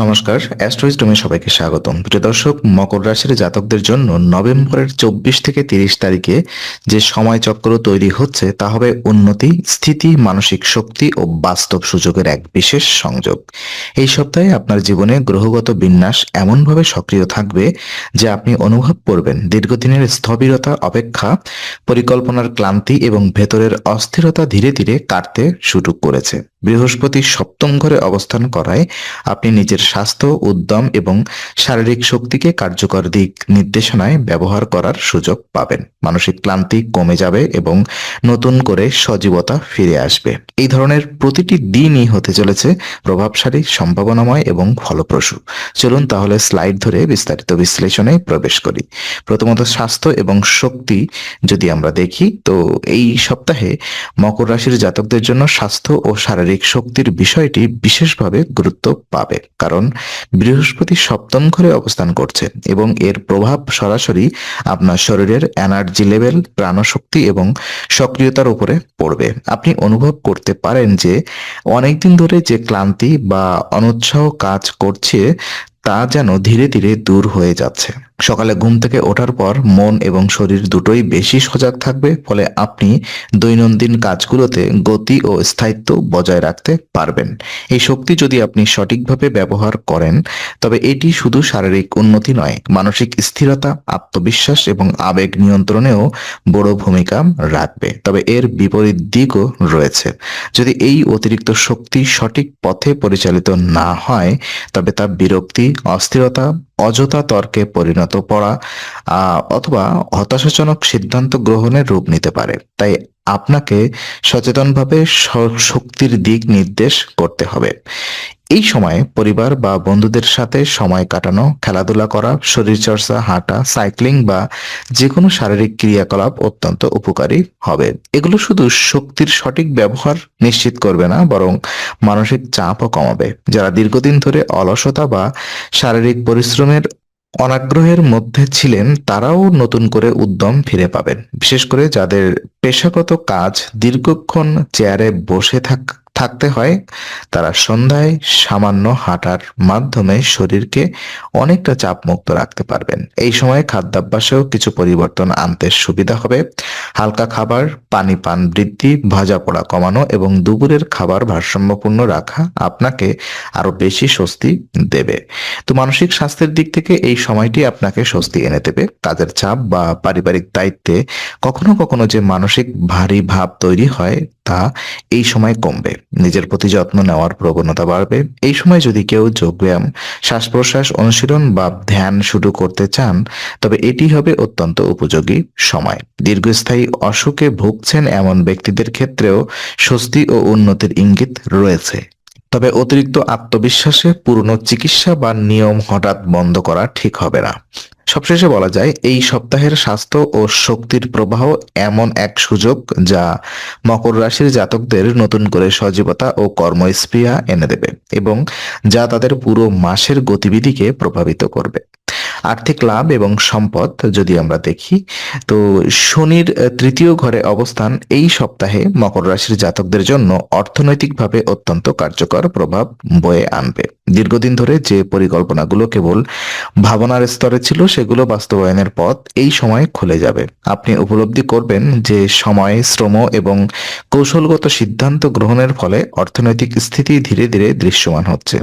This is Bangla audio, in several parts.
নমস্কার অ্যাস্ট্রোইজডমে সবাইকে স্বাগতম। প্রিয় দর্শক, মকর রাশির জাতকদের জন্য নভেম্বরের চব্বিশ থেকে তিরিশ তারিখে যে সময় চক্র তৈরি হচ্ছে, তা হবে উন্নতি, স্থিতি, মানসিক শক্তি ও বাস্তব সুযোগের এক বিশেষ সংযোগ। এই সপ্তাহে আপনার জীবনে গ্রহগত বিন্যাস এমনভাবে সক্রিয় থাকবে যে আপনি অনুভব করবেন দীর্ঘদিনের স্থবিরতা, অপেক্ষা, পরিকল্পনার ক্লান্তি এবং ভেতরের অস্থিরতা ধীরে ধীরে কাটতে শুরু করেছে। বৃহস্পতি সপ্তম ঘরে অবস্থান করায় আপনি নিজের স্বাস্থ্য, উদ্যম এবং শারীরিক শক্তিকে কার্যকর দিক নির্দেশনায় ব্যবহার করার সুযোগ পাবেন। মানসিক ক্লান্তি কমে যাবে এবং নতুন করে সজীবতা ফিরে আসবে। এই ধরনের প্রতিটি দিনই হতে চলেছে প্রভাবশালী, সম্ভাবনাময় এবং ফলপ্রসূ। চলুন তাহলে স্লাইড ধরে বিস্তারিত বিশ্লেষণে প্রবেশ করি। প্রথমত স্বাস্থ্য এবং শক্তি যদি আমরা দেখি, তো এই সপ্তাহে মকর রাশির জাতকদের জন্য স্বাস্থ্য ও শারীরিক শক্তির বিষয়টি বিশেষভাবে গুরুত্ব পাবে। কারণ বৃহস্পতি সপ্তম ঘরে অবস্থান করছে এবং এর প্রভাব সরাসরি আপনার শরীরের এনার্জি লেভেল প্রাণশক্তি এবং সক্রিয়তার উপরে পড়বে। আপনি অনুভব করতে পারেন যে অনেকদিন ধরে যে ক্লান্তি বা অনুৎসাহ কাজ করছে তা যেন ধীরে ধীরে দূর হয়ে যাচ্ছে। সকালে ঘুম থেকে ওঠার পর মন এবং শরীর দুটোই বেশি সজাগ থাকবে, ফলে আপনি দৈনন্দিন কাজগুলোতে গতি ও স্থায়িত্ব বজায় রাখতে পারবেন। এই শক্তি যদি আপনি সঠিকভাবে ব্যবহার করেন, তবে এটি শুধু শারীরিক উন্নতি নয়, মানসিক স্থিরতা, আত্মবিশ্বাস এবং আবেগ নিয়ন্ত্রণেও বড় ভূমিকা রাখবে। তবে এর বিপরীত দিকও রয়েছে। যদি এই অতিরিক্ত শক্তি সঠিক পথে পরিচালিত না হয়, তবে তা বিরক্তি, অস্থিরতা অযথা তর্কে পরিণত পড়া অথবা হতাশাজনক সিদ্ধান্ত গ্রহণের রূপ নিতে পারে। তাই আপনাকে সচেতনভাবে শক্তির দিক নির্দেশ করতে হবে। এই সময়ে পরিবার বা বন্ধুদের সাথে সময় কাটানো, খেলাধুলা করা, শরীরচর্চা, হাঁটা, সাইক্লিং বা যে কোনো শারীরিক ক্রিয়াকলাপ অত্যন্ত উপকারী হবে। এগুলো শুধু শক্তির সঠিক ব্যবহার নিশ্চিত করবে না, বরং মানসিক চাপও কমাবে। যারা দীর্ঘদিন ধরে অলসতা বা শারীরিক পরিশ্রমের অনাগ্রহের মধ্যে ছিলেন, তারাও নতুন করে উদ্যম ফিরে পাবেন। বিশেষ করে যাদের পেশাগত কাজ দীর্ঘক্ষণ চেয়ারে বসে থাক থাকতে হয়, তারা সন্ধ্যায় সামান্য হাঁটার মাধ্যমে শরীরকে অনেকটা চাপমুক্ত রাখতে পারবেন। এই সময় খাদ্যাভ্যাসেও কিছু পরিবর্তন আনতে সুবিধা হবে। হালকা খাবার, পানি পান বৃদ্ধি, ভাজা পোড়া কমানো এবং দুপুরের খাবার ভারসাম্যপূর্ণ রাখা আপনাকে আরও বেশি স্বস্তি দেবে। তো মানসিক স্বাস্থ্যের দিক থেকে এই সময়টি আপনাকে স্বস্তি এনে দেবে। কাজের চাপ বা পারিবারিক দায়িত্বে কখনো কখনো যে মানসিক ভারী ভাব তৈরি হয় তা এই সময় কমবে। নিজের প্রতি যত্ন নেওয়ার প্রবণতা বাড়বে। এই সময় যদি কেউ যোগব্যায়াম শ্বাস প্রশ্বাস অনুশীলন বা ধ্যান শুরু করতে চান, তবে এটি হবে অত্যন্ত উপযোগী সময়। দীর্ঘস্থায়ী অসুখে ভুগছেন এমন ব্যক্তিদের ক্ষেত্রেও স্বস্তি ও উন্নতির ইঙ্গিত রয়েছে। তবে অতিরিক্ত আত্মবিশ্বাসে পূর্ণ চিকিৎসা বা নিয়ম হঠাৎ বন্ধ করা ঠিক হবে না। সবশেষে বলা যায়, এই সপ্তাহের স্বাস্থ্য ও শক্তির প্রবাহ এমন এক সুযোগ যা মকর রাশির জাতকদের নতুন করে সজীবতা ও কর্মস্পৃহা এনে দেবে এবং যা তাদের পুরো মাসের গতিবিধিকে প্রভাবিত করবে। আর্থিক লাভ এবং সম্পদ যদি আমরা দেখি, তো শনির তৃতীয় ঘরে অবস্থান এই সপ্তাহে মকর রাশির জাতকদের জন্য অর্থনৈতিকভাবে অত্যন্ত কার্যকর প্রভাব বয়ে আনবে। দীর্ঘদিন ধরে যে পরিকল্পনাগুলো কেবল ভাবনার স্তরে ছিল, সেগুলো বাস্তবায়নের পথ এই সময়ে খুলে যাবে। আপনি উপলব্ধি করবেন যে সময়, শ্রম এবং কৌশলগত সিদ্ধান্ত গ্রহণের ফলে অর্থনৈতিক স্থিতি ধীরে ধীরে দৃশ্যমান হচ্ছে।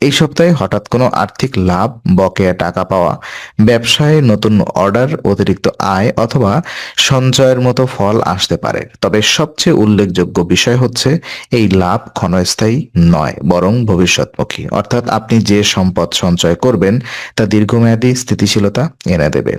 এই সপ্তাহে হঠাৎ কোনো আর্থিক লাভ, বকেয়া টাকা পাওয়া, ব্যবসায় নতুন অর্ডার, অতিরিক্ত আয় অথবা সঞ্চয়ের মতো ফল আসতে পারে। তবে সবচেয়ে উল্লেখযোগ্য বিষয় হচ্ছে, এই লাভ ক্ষণস্থায়ী নয়, বরং ভবিষ্যৎমুখী। অর্থাৎ আপনি যে সম্পদ সঞ্চয় করবেন, তা দীর্ঘমেয়াদী স্থিতিশীলতা এনে দেবে।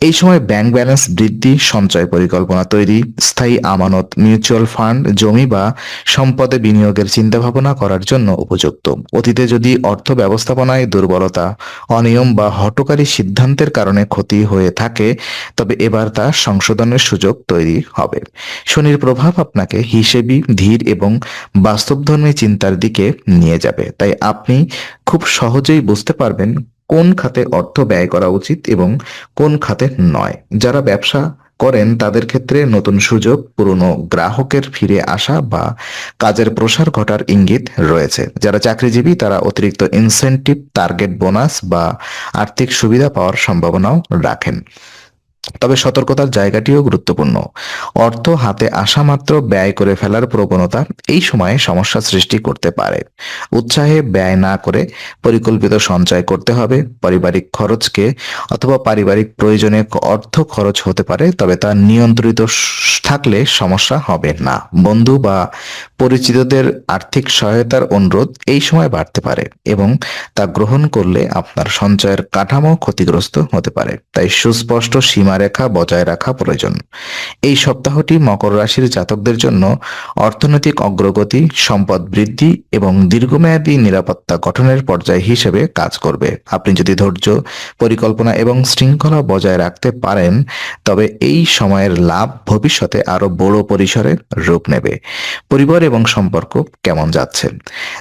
এই সময় ব্যাংক ব্যালেন্স বৃদ্ধি, সঞ্চয় পরিকল্পনা তৈরি, স্থায়ী আমানত মিউচুয়াল ফান্ড জমি বা সম্পদে বিনিয়োগের চিন্তা ভাবনা করার জন্য উপযুক্ত। অতীতে যদি অর্থ ব্যবস্থাপনায় দুর্বলতা, অনিয়ম বা হটকারী সিদ্ধান্তের কারণে ক্ষতি হয়ে থাকে, তবে এবার তা সংশোধনের সুযোগ তৈরি হবে। শনির প্রভাব আপনাকে হিসেবি, ধীর এবং বাস্তবধর্মী চিন্তার দিকে নিয়ে যাবে। তাই আপনি খুব সহজেই বুঝতে পারবেন কোন খাতে অর্থ ব্যয় করা উচিত এবং কোন খাতে নয়। যারা ব্যবসা করেন, তাদের ক্ষেত্রে নতুন সুযোগ, পুরনো গ্রাহকের ফিরে আসা বা কাজের প্রসার ঘটার ইঙ্গিত রয়েছে। যারা চাকরিজীবী, তারা অতিরিক্ত ইনসেন্টিভ টার্গেট বোনাস বা আর্থিক সুবিধা পাওয়ার সম্ভাবনাও রাখেন। তবে সতর্কতার জায়গাটিও গুরুত্বপূর্ণ। অর্থ হাতে আসা মাত্র ব্যয় করে ফেলার প্রবণতা এই সময়ে সমস্যা সৃষ্টি করতে পারে। উৎসাহে ব্যয় না করে পরিকল্পিত সঞ্চয় করতে হবে। পারিবারিক খরচকে অথবা পারিবারিক প্রয়োজনে অর্থ খরচ হতে পারে, তবে তা নিয়ন্ত্রিত থাকলে সমস্যা হবে না। বন্ধু বা পরিচিতদের আর্থিক সহায়তার অনুরোধ এই সময় বাড়তে পারে এবং তা গ্রহণ করলে আপনার সঞ্চয়ের কাঠামো ক্ষতিগ্রস্ত হতে পারে। তাই সুস্পষ্ট সীমারেখা বজায় রাখা প্রয়োজন। এই সপ্তাহটি মকর রাশির জাতকদের জন্য অর্থনৈতিক অগ্রগতি, সম্পদ বৃদ্ধি এবং দীর্ঘমেয়াদী নিরাপত্তা গঠনের পর্যায় হিসেবে কাজ করবে। আপনি যদি ধৈর্য, পরিকল্পনা এবং শৃঙ্খলা বজায় রাখতে পারেন, তবে এই সময়ের লাভ ভবিষ্যতে আরও বড় পরিসরে রূপ নেবে। পরিবার এবং সম্পর্ক কেমন যাচ্ছে?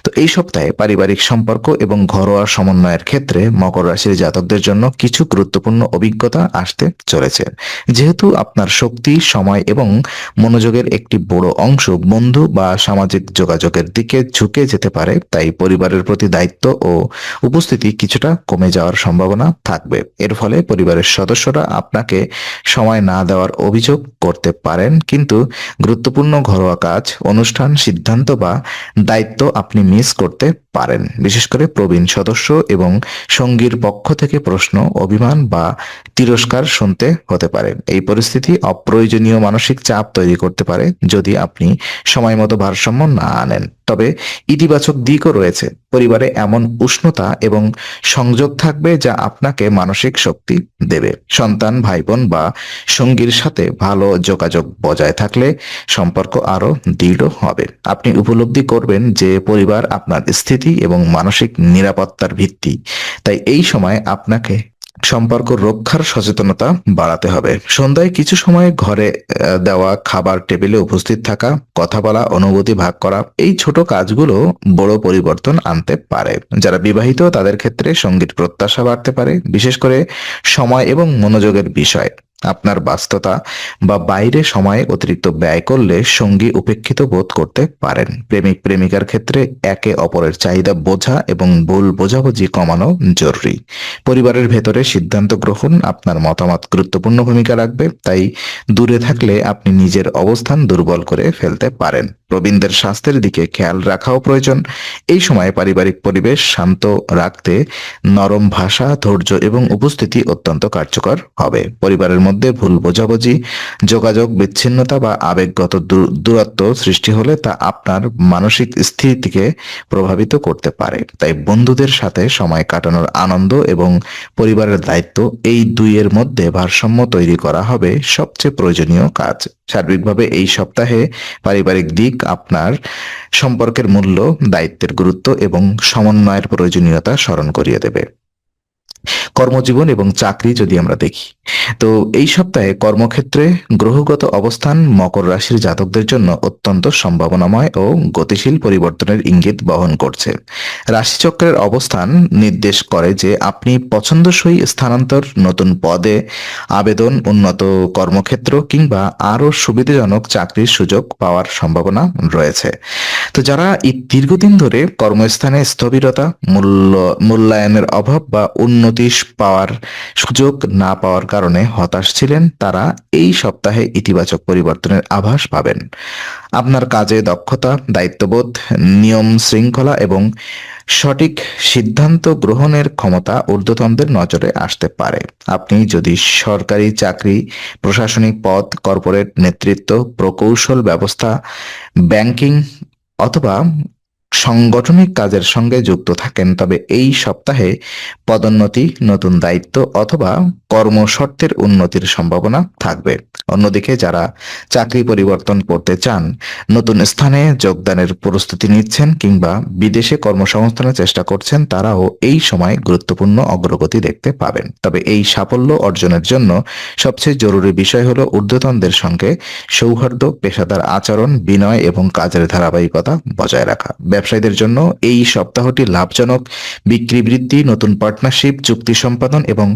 তো এই সপ্তাহে পারিবারিক সম্পর্ক এবং ঘরোয়া সমন্বয়ের ক্ষেত্রে মকর রাশির জাতকদের জন্য কিছু গুরুত্বপূর্ণ অভিজ্ঞতা আসতে চলেছে যেহেতু আপনার শক্তি, সময় এবং মনোযোগের একটি বড় অংশ বন্ধু বা সামাজিক যোগাযোগের দিকে ঝুঁকে যেতে পারে, তাই পরিবারের প্রতি দায়িত্ব ও উপস্থিতি কিছুটা কমে যাওয়ার সম্ভাবনা থাকবে। এর ফলে পরিবারের সদস্যরা আপনাকে সময় না দেওয়ার অভিযোগ করতে পারেন, কিন্তু গুরুত্বপূর্ণ ঘরোয়া কাজ, অনুষ্ঠান, সিদ্ধান্ত বা দায়িত্ব আপনি মিস করতে পারেন। বিশেষ করে প্রবীণ সদস্য এবং সঙ্গীর পক্ষ থেকে প্রশ্ন, অভিমান বা তিরস্কার শুনতে হতে পারে। এই পরিস্থিতি অপ্রয়োজনীয় মানসিক চাপ তৈরি করতে পারে যদি আপনি সময় মতো ভারসাম্য না আনেন তবে ইতিবাচক দিকও রয়েছে। পরিবারে এমন উষ্ণতা এবং সংযোগ থাকবে যা আপনাকে মানসিক শক্তি দেবে। সন্তান ভাই বোন বা সঙ্গীর সাথে ভালো যোগাযোগ বজায় থাকলে সম্পর্ক আরও দৃঢ় হবে। আপনি উপলব্ধি করবেন যে পরিবার আপনার স্থিতি এবং মানসিক নিরাপত্তার ভিত্তি। তাই এই সময় আপনাকে সম্পর্ক রক্ষার সচেতনতা বাড়াতে হবে। সন্ধ্যায় কিছু সময় ঘরে দেওয়া খাবার টেবিলে উপস্থিত থাকা, কথা বলা, অনুভূতি ভাগ করা, এই ছোট কাজগুলো বড় পরিবর্তন আনতে পারে। যারা বিবাহিত, তাদের ক্ষেত্রে সংগীত প্রত্যাশা বাড়তে পারে, বিশেষ করে সময় এবং মনোযোগের বিষয়। আপনার ব্যস্ততা বা বাইরে সময়ে অতিরিক্ত ব্যয় করলে সঙ্গী উপেক্ষিত বোধ করতে পারেন। প্রেমিক প্রেমিকার ক্ষেত্রে একে অপরের চাহিদা বোঝা এবং ভুল বোঝাবুঝি কমানো জরুরি। পরিবারের ভেতরে সিদ্ধান্ত গ্রহণ আপনার মতামত গুরুত্বপূর্ণ ভূমিকা রাখবে, তাই দূরে থাকলে আপনি নিজের অবস্থান দুর্বল করে ফেলতে পারেন। প্রবীণদের স্বাস্থ্যের দিকে খেয়াল রাখাও প্রয়োজন। এই সময় পারিবারিক পরিবেশ শান্ত রাখতে নরম ভাষা, ধৈর্য এবং উপস্থিতি অত্যন্ত কার্যকর হবে। পরিবারের মধ্যে ভুল বোঝাবুঝি, যোগাযোগ বিচ্ছিন্নতা বা আবেগগত দূর- দূরত্ব সৃষ্টি হলে তা আপনার মানসিক স্থিতিকে প্রভাবিত করতে পারে। তাই বন্ধুদের সাথে সময় কাটানোর আনন্দ এবং পরিবারের দায়িত্ব এই দুইয়ের মধ্যে ভারসাম্য তৈরি করা হবে সবচেয়ে প্রয়োজনীয় কাজ। সার্বিকভাবে এই সপ্তাহে পারিবারিক দিক আপনার সম্পর্কের মূল্য, দায়িত্বের গুরুত্ব এবং সমন্বয়ের প্রয়োজনীয়তা স্মরণ করিয়ে দেবে। কর্মজীবন এবং চাকরি যদি আমরা দেখি। তো এই সপ্তাহে কর্মক্ষেত্রে গ্রহগত অবস্থান মকর রাশির জাতকদের জন্য অত্যন্ত সম্ভাবনাময় ও গতিশীল পরিবর্তনের ইঙ্গিত বহন করছে। রাশিচক্রের অবস্থান নির্দেশ করে যে আপনি পছন্দসই স্থানান্তর, নতুন পদে আবেদন, উন্নত কর্মক্ষেত্র কিংবা আরও সুবিধাজনক চাকরির সুযোগ পাওয়ার সম্ভাবনা রয়েছে। তো যারা এই দীর্ঘদিন ধরে কর্মস্থানে স্থবিরতা, মূল্য, মূল্যায়নের অভাব বা উন্নতি পাওয়ার সুযোগ না পাওয়ার কারণে হতাশ ছিলেন তারা, এই সপ্তাহে ইতিবাচক পরিবর্তনের আভাস পাবেন। আপনার কাজে দক্ষতা, দায়িত্ববোধ, নিয়ম শৃঙ্খলা এবং সঠিক সিদ্ধান্ত গ্রহণের ক্ষমতা ঊর্ধ্বতনদের নজরে আসতে পারে। আপনি যদি সরকারি চাকরি, প্রশাসনিক পদ, কর্পোরেট নেতৃত্ব, প্রকৌশল ব্যবস্থা, ব্যাংকিং অথবা সাংগঠনিক কাজের সঙ্গে যুক্ত থাকেন, তবে এই সপ্তাহে পদোন্নতি, নতুন দায়িত্ব অথবা কর্মশর্তের উন্নতির সম্ভাবনা থাকবে। অন্যদিকে যারা চাকরি পরিবর্তন করতে চান, নতুন স্থানে যোগদানের প্রস্তুতি নিচ্ছেন কিংবা বিদেশে কর্মসংস্থানের চেষ্টা করছেন, তারাও এই সময় গুরুত্বপূর্ণ অগ্রগতি দেখতে পাবেন। তবে এই সাফল্য অর্জনের জন্য সবচেয়ে জরুরি বিষয় হলো ঊর্ধ্বতনদের সঙ্গে সৌহার্দ্য, পেশাদার আচরণ, বিনয় এবং কাজের ধারাবাহিকতা বজায় রাখা। ব্যবসা ব্যবসায়ীদের জন্য এই সপ্তাহটি লাভজনক। বিক্রি বৃদ্ধি নতুন পার্টনারশিপ চুক্তি সম্পাদন এবং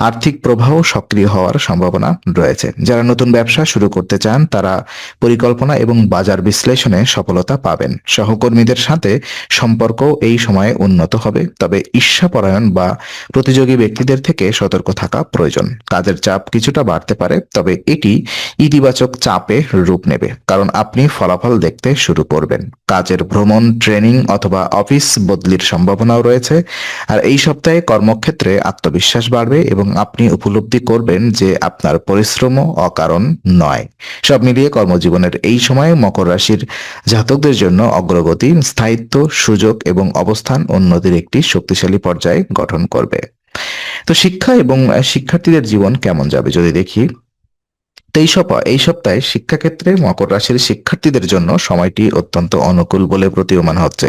আর্থিক প্রবাহ সক্রিয় হওয়ার সম্ভাবনা রয়েছে। যারা নতুন ব্যবসা শুরু করতে চান, তারা পরিকল্পনা এবং বাজার বিশ্লেষণে সফলতা পাবেন। সহকর্মীদের সাথে সম্পর্ক এই সময়ে উন্নত হবে। তবে ঈর্ষাপরায়ণ বা প্রতিযোগী ব্যক্তিদের থেকে সতর্ক থাকা প্রয়োজন। কাজের চাপ কিছুটা বাড়তে পারে, তবে এটি ইতিবাচক চাপে রূপ নেবে। কারণ আপনি ফলাফল দেখতে শুরু করবেন। কাজের ভ্রমণ, ট্রেনিং অথবা অফিস বদলির সম্ভাবনাও রয়েছে। আর এই সপ্তাহে কর্মক্ষেত্রে আত্মবিশ্বাস বাড়বে এবং আপনি উপলব্ধি করবেন যে আপনার পরিশ্রমও অকারণ নয়। সব মিলিয়ে কর্মজীবনের এই সময়ে মকর রাশির জাতকদের জন্য অগ্রগতি, স্থায়িত্ব, সুযোগ এবং অবস্থান উন্নতির একটি শক্তিশালী পর্যায়ে গঠন করবে। তো শিক্ষা এবং শিক্ষার্থীদের জীবন কেমন যাবে যদি দেখি? তো এই সপ্তাহ শিক্ষাক্ষেত্রে মকর রাশির শিক্ষার্থীদের জন্য সময়টি অত্যন্ত অনুকূল বলে প্রতীয়মান হচ্ছে।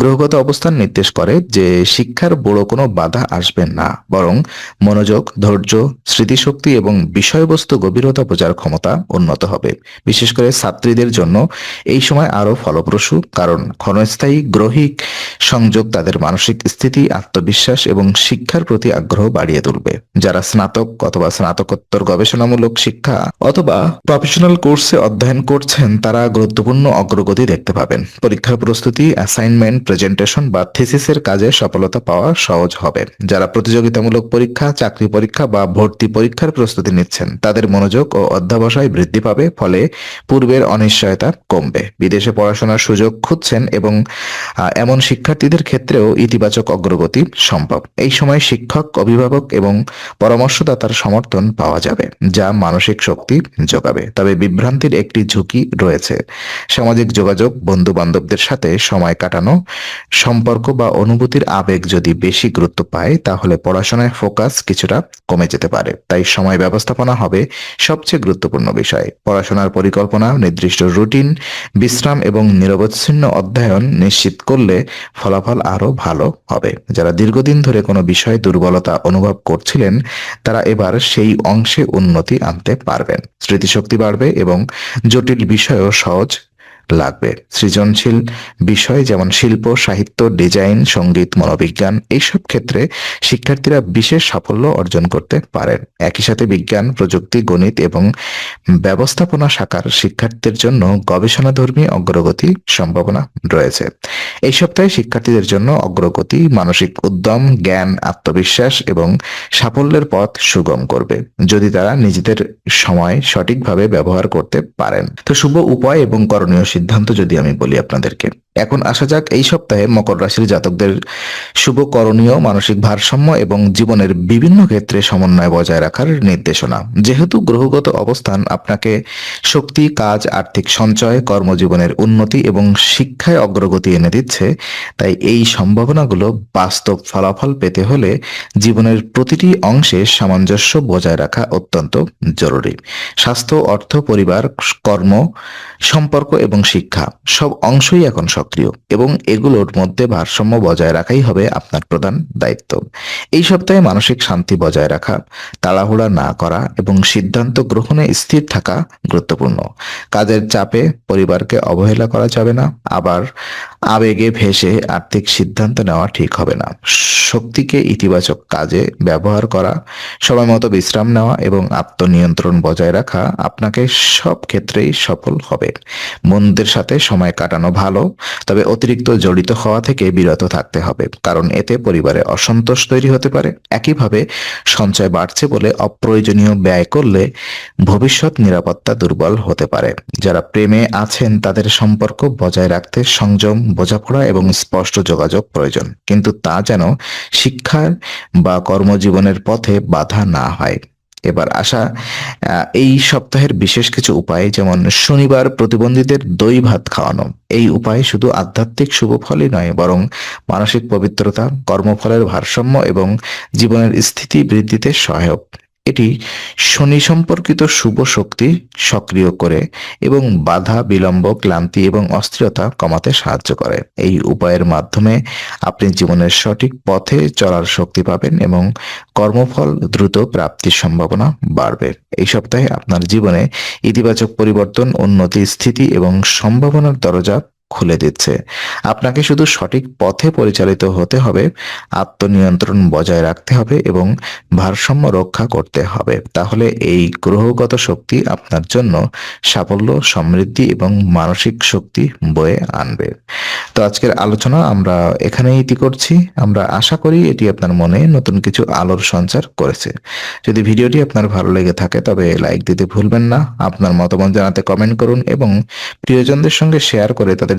গ্রহগত অবস্থান নির্দেশ করে যে শিক্ষার বড় কোনো বাধা আসবে না, বরং মনোযোগ, ধৈর্য, স্মৃতিশক্তি এবং বিষয়বস্তু গভীরতা বোঝার ক্ষমতা উন্নত হবে। বিশেষ করে ছাত্রীদের জন্য এই সময় আরও ফলপ্রসূ, কারণ ক্ষণস্থায়ী গ্রহিক সংযোগ তাদের মানসিক স্থিতি, আত্মবিশ্বাস এবং শিক্ষার প্রতি আগ্রহ বাড়িয়ে তুলবে। যারা স্নাতক অথবা স্নাতকোত্তর গবেষণামূলক শিক্ষা অথবা প্রফেশনাল কোর্সে অধ্যয়ন করছেন, তারা গুরুত্বপূর্ণ অগ্রগতি দেখতে পাবেন। পরীক্ষার প্রস্তুতি অ্যাসাইনমেন্ট প্রেজেন্টেশন বা থিসিসের কাজে সফলতা পাওয়া সহজ হবে। যারা প্রতিযোগিতামূলক পরীক্ষা, চাকরি পরীক্ষা বা ভর্তি পরীক্ষার প্রস্তুতি নিচ্ছেন, তাদের মনোযোগ ও অধ্যাবসায় বৃদ্ধি পাবে, ফলে পূর্বের অনিশ্চয়তা কমবে। বিদেশে পড়াশোনার সুযোগ খুঁজছেন এবং এমন শিক্ষার্থীদের ক্ষেত্রেও ইতিবাচক অগ্রগতি সম্ভব। এই সময় শিক্ষক, অভিভাবক এবং পরামর্শদাতার সমর্থন পাওয়া যাবে, যা মানসিক শক্তি যোগাবে। তবে বিভ্রান্তির একটি ঝুঁকি রয়েছে। সামাজিক যোগাযোগ বন্ধু বান্ধবদের সাথে সময় কাটানো, সম্পর্ক বা অনুভূতির আবেগ যদি বেশি গুরুত্ব পায়, তাহলে পড়াশোনায় ফোকাস কিছুটা কমে যেতে পারে। তাই সময় ব্যবস্থাপনা হবে সবচেয়ে গুরুত্বপূর্ণ বিষয়। পড়াশোনার পরিকল্পনা, নির্দিষ্ট রুটিন, বিশ্রাম এবং নিরবচ্ছিন্ন অধ্যয়ন নিশ্চিত করলে ফলাফল আরও ভালো হবে। যারা দীর্ঘদিন ধরে কোনো বিষয়ে দুর্বলতা অনুভব করছিলেন, তারা এবার সেই অংশে উন্নতি আনতে পারবেন। স্মৃতিশক্তি বাড়বে এবং জটিল বিষয়ও সহজ লাগবে। সৃজনশীল বিষয় যেমন শিল্প, সাহিত্য, ডিজাইন, সংগীত, মনোবিজ্ঞান, এইসব ক্ষেত্রে শিক্ষার্থীরা বিশেষ সাফল্য অর্জন করতে পারেন। একই সাথে বিজ্ঞান, প্রযুক্তি, গণিত এবং ব্যবস্থাপনা শাখার শিক্ষার্থীদের জন্য গবেষণাধর্মী অগ্রগতি সম্ভাবনা রয়েছে। এই সপ্তাহে শিক্ষার্থীদের জন্য অগ্রগতি মানসিক উদ্যম, জ্ঞান, আত্মবিশ্বাস এবং সাফল্যের পথ সুগম করবে, যদি তারা নিজেদের সময় সঠিকভাবে ব্যবহার করতে পারেন। তো শুভ উপায় এবং করণীয় সিদ্ধান্ত যদি আমি বলি আপনাদেরকে। এখন আসা যাক, এই সপ্তাহে মকর রাশির জাতকদের শুভ করণীয় মানসিক ভারসাম্য এবং জীবনের বিভিন্ন ক্ষেত্রে সমন্বয় বজায় রাখার নির্দেশনা। যেহেতু গ্রহগত অবস্থান আপনাকে শক্তি, কাজ, আর্থিক সঞ্চয়, কর্মজীবনের উন্নতি এবং শিক্ষায় অগ্রগতি এনে দিচ্ছে, তাই এই সম্ভাবনাগুলো বাস্তব ফলাফল পেতে হলে জীবনের প্রতিটি অংশে সামঞ্জস্য বজায় রাখা অত্যন্ত জরুরি। স্বাস্থ্য, অর্থ, পরিবার, কর্ম, সম্পর্ক এবং শিক্ষা, সব অংশই এখন সক্রিয় এবং এগুলোর মধ্যে ভারসাম্য বজায় রাখাই হবে আপনার প্রধান দায়িত্ব। এই সপ্তাহে মানসিক শান্তি বজায় রাখা, তাড়াহুড়া না করা এবং সিদ্ধান্ত গ্রহণে স্থির থাকা গুরুত্বপূর্ণ। কাজের চাপে পরিবারকে অবহেলা করা যাবে না, আবার আবেগে ভেসে আর্থিক সিদ্ধান্ত নেওয়া ঠিক হবে না। শক্তিকে ইতিবাচক কাজে ব্যবহার করা, সময় মতো বিশ্রাম নেওয়া এবং আত্মনিয়ন্ত্রণ বজায় রাখা আপনাকে সব ক্ষেত্রেই সফল হবে। বন্ধুদের সাথে সময় কাটানো ভালো, তবে অতিরিক্ত জড়িত হওয়া থেকে বিরত থাকতে হবে, কারণ এতে পরিবারে অসন্তোষ তৈরি হতে পারে। একইভাবে সঞ্চয় বাড়ছে বলে অপ্রয়োজনীয় ব্যয় করলে ভবিষ্যৎ নিরাপত্তা দুর্বল হতে পারে। যারা প্রেমে আছেন তাদের সম্পর্ক বজায় রাখতে সংযম বোঝাপড়া এবং স্পষ্ট যোগাযোগ প্রয়োজন। কিন্তু তা যেন শিক্ষার বা কর্মজীবনের পথে বাধা না হয়। এবার আসা এই সপ্তাহের বিশেষ কিছু উপায় যেমন শনিবার প্রতিবন্ধীদের দই ভাত খাওয়ানো। এই উপায় শুধু আধ্যাত্মিক শুভ ফলই নয়, বরং মানসিক পবিত্রতা, কর্মফলের ভারসাম্য এবং জীবনের স্থিতি বৃদ্ধিতে সহায়ক। এটি শনি সম্পর্কিত শুভ শক্তি সক্রিয় করে এবং বাধা, বিলম্ব, ক্লান্তি এবং অস্থিরতা কমাতে সাহায্য করে। এই উপায়ের মাধ্যমে আপনি জীবনের সঠিক পথে চলার শক্তি পাবেন এবং কর্মফল দ্রুত প্রাপ্তির সম্ভাবনা বাড়বে। এই সপ্তাহে আপনার জীবনে ইতিবাচক পরিবর্তন, উন্নতি, স্থিতি এবং সম্ভাবনার দরজা খুলে দিচ্ছে। আপনাকে শুধু সঠিক পথে পরিচালিত হতে হবে, আত্মনিয়ন্ত্রণ বজায় রাখতে হবে এবং ভারসাম্য রক্ষা করতে হবে। তাহলে এই গ্রহগত শক্তি আপনার জন্য সাফল্য, সমৃদ্ধি এবং মানসিক শক্তি বয়ে আনবে। তো আজকের আলোচনা আমরা এখানেই ইতি করছি। আমরা আশা করি এটি আপনার মনে নতুন কিছু আলোর সঞ্চার করেছে। যদি ভিডিওটি আপনার ভালো লেগে থাকে, তবে লাইক দিতে ভুলবেন না। আপনার মতামত জানাতে কমেন্ট করুন এবং প্রিয়জনদের সঙ্গে শেয়ার করে তাদের